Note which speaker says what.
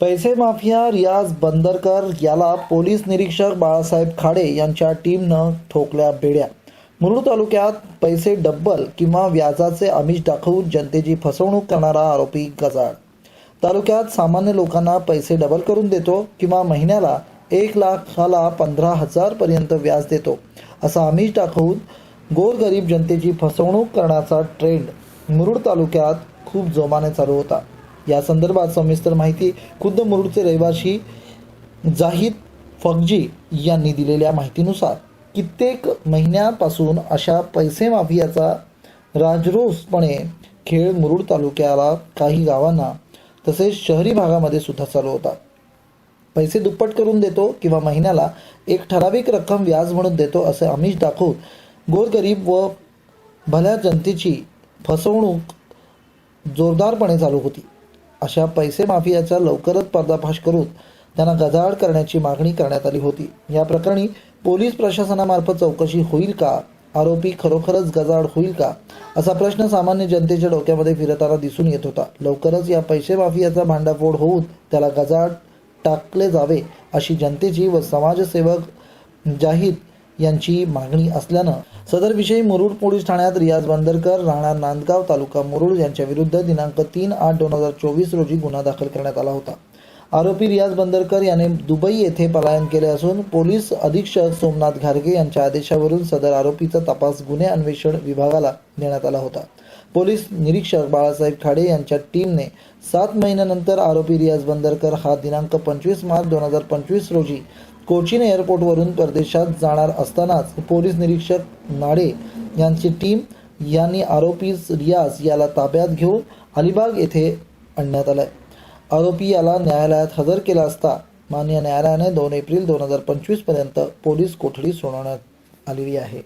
Speaker 1: पैसे माफिया रियाज बंदरकर याला पोलीस निरीक्षक बाळासाहेब खाडे यांच्या टीमनं ठोकल्या बेड्या. मुरुड तालुक्यात पैसे डब्बल किंवा व्याजाचे आमिष दाखवून जनतेची फसवणूक करणारा आरोपी गजाळ तालुक्यात सामान्य लोकांना पैसे डबल करून देतो किंवा महिन्याला एक लाखाला पंधरा हजार पर्यंत व्याज देतो असा आमिष दाखवून गोरगरीब जनतेची फसवणूक करण्याचा ट्रेंड मुरुड तालुक्यात खूप जोमाने चालू होता. या संदर्भात सविस्तर माहिती खुद्द मुरुडचे रहिवासी जाहीद फगजी यांनी दिलेल्या माहितीनुसार कित्येक महिन्यापासून अशा पैसे माफियाचा राजरोसपणे खेळ मुरुड तालुक्याला काही गावांना तसेच शहरी भागामध्ये सुद्धा चालू होता. पैसे दुप्पट करून देतो किंवा महिन्याला एक ठराविक रक्कम व्याज म्हणून देतो असे आमिष दाखवून गोरगरीब व भल्या जनतेची फसवणूक जोरदारपणे चालू होती. अशा पैसे माफियाचा लवकरच पर्दाफाश करून त्यांना गजाआड करण्याची मागणी करण्यात आली होती. या प्रकरणी पोलीस प्रशासनामार्फत चौकशी होईल का? आरोपी खरोखरच गजाआड होईल का? असा प्रश्न सामान्य जनतेच्या डोक्यामध्ये फिरताना दिसून येत होता. लवकरच या पैसे माफियाचा भांडाफोड होऊन त्याला गजाआड टाकले जावे अशी जनतेची व समाजसेवक जाहीर यांची मागणी असल्यानं सदर विषयी मुरुड पोलीस ठाण्यात रियाज बांदरकर राहणार नांदगाव तालुका मुरुड यांच्या विरुद्ध दिनांक तीन आठ दोन हजार चोवीस रोजी गुन्हा दाखल करण्यात आला होता. आरोपी रियाज बंदरकर याने दुबई येथे पलायन केले असून पोलीस अधीक्षक सोमनाथ घारगे यांच्या आदेशावरून सदर आरोपीचा तपास गुन्हे अन्वेषण विभागाला देण्यात आला होता. पोलीस निरीक्षक बाळासाहेब खाडे यांच्या टीमने सात महिन्यानंतर आरोपी रियाज बंदरकर हा दिनांक पंचवीस मार्च दोन हजार पंचवीस रोजी कोचीन एअरपोर्टवरून परदेशात जाणार असतानाच पोलीस निरीक्षक नाडे यांची टीम यांनी आरोपी रियाज याला ताब्यात घेऊन अलिबाग येथे आणण्यात आलाय. आरोपी याला न्यायालयात हजर केला असता मान्य न्यायालयाने दोन एप्रिल दोन हजार पंचवीसपर्यंत पोलीस कोठडी सोडवण्यात आलेली आहे.